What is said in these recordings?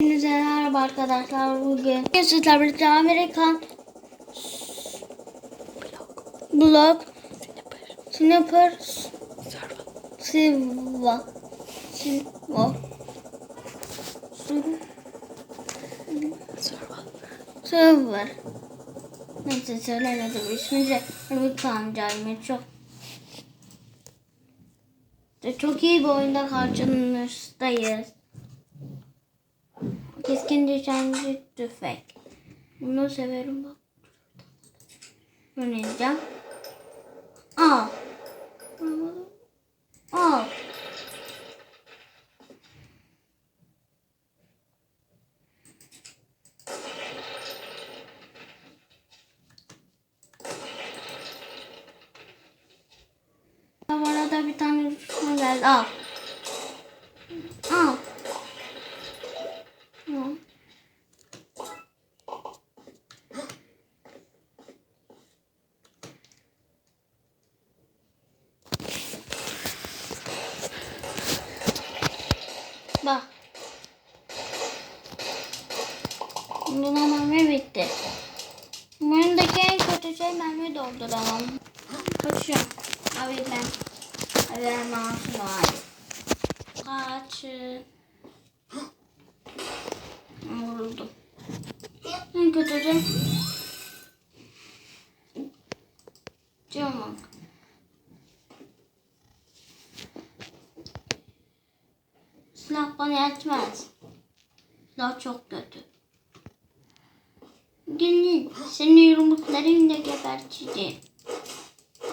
Hepinize merhaba arkadaşlar. Bugün sizlerle birlikte Amerikan Blog Snapper Silva Silva Server Neyse söylemedim ismini Rubika amcaymış çok çok iyi bir oyunda karşınızdayız. Keskin nişancı tüfek. Bunu severim bak. Oynayacağım. Al. Al. Bu arada bir tane düşman geldi. Al. Al. Bak. Buna mermi bitti. Bu oyundaki en kötü şey mermi dolduramam. Kaçıyorum. Abi ben. Abi ben masum abi. Kaçın. Vuruldum. En kötü de Camak. Silah bana yetmez. Silah çok kötü. Gelin seni yumruklarımla geberteceğim.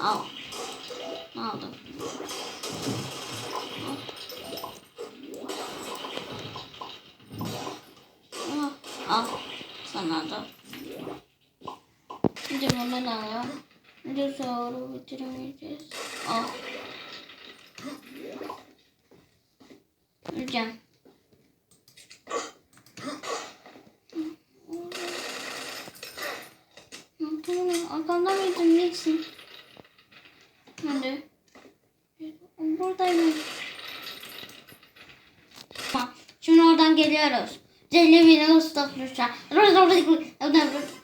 Al. Aldım. Al. Al. Sana da. Şimdi bunu da al. Şimdi sonra bitiremeyeceğiz. Al. Tamam, arkamda mıydın? Nesin? Hadi. Buradayım. Tamam. Şimdi oradan geliyoruz. Zeynep'in ıslakmışlar.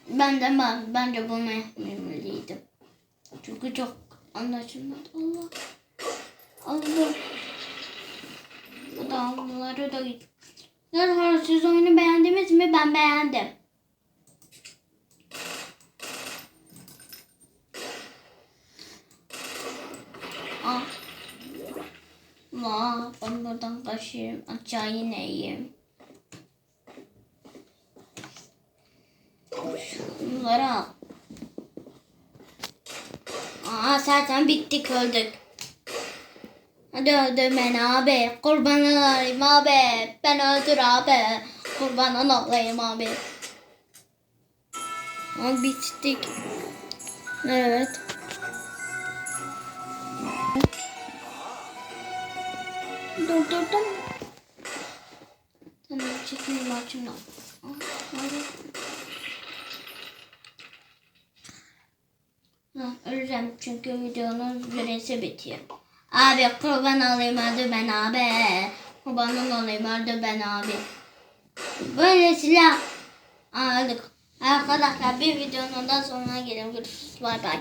Ben de ben, ben de bunu yapmamalıydım. Çünkü çok anlaşılmadı. Allah. Bu da bunları da git. Sonra siz oyunu beğendiniz mi? Ben beğendim. Ah. La, ben buradan kaçayım. Aşağı ineyim. Bunları al. Aa zaten bittik öldük. Hadi öldür beni abi. Kurban olayım abi. Ben öldür abi. Kurban olayım abi. Aa, bittik. Evet. Durdurdum. Tamam çekeyim hadi. Ha, öleceğim çünkü videonun süresi bitiyor. Abi kurban olayım öldür ben abi. Kurbanın olayım öldür ben abi. Böyle silah. Aa, öldük. Arkadaşlar bir videonun da sonuna gelin. Görüşürüz. Bay bay.